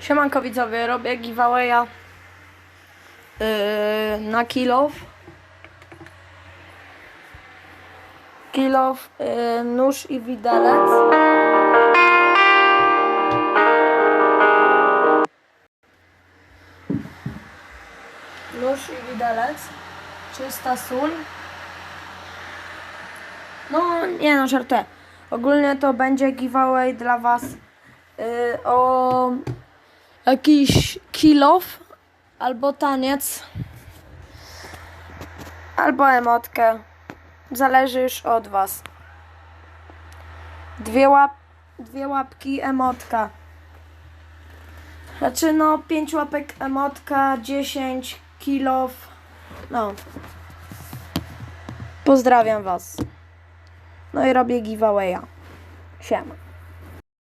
Siemanko widzowie, robię giveawaya yy, na kilof. Kilof, yy, nóż i widelec. Nóż i widelec. Czysta sól. No, nie no, żartuję. Ogólnie to będzie giveaway dla was yy, o jakiś kilof albo taniec albo emotkę. Zależy już od was. Dwie, łap, dwie łapki emotka. Znaczy no, pięć łapek emotka, 10 kilof. No. Pozdrawiam was. No i robię giveawaya. Siema.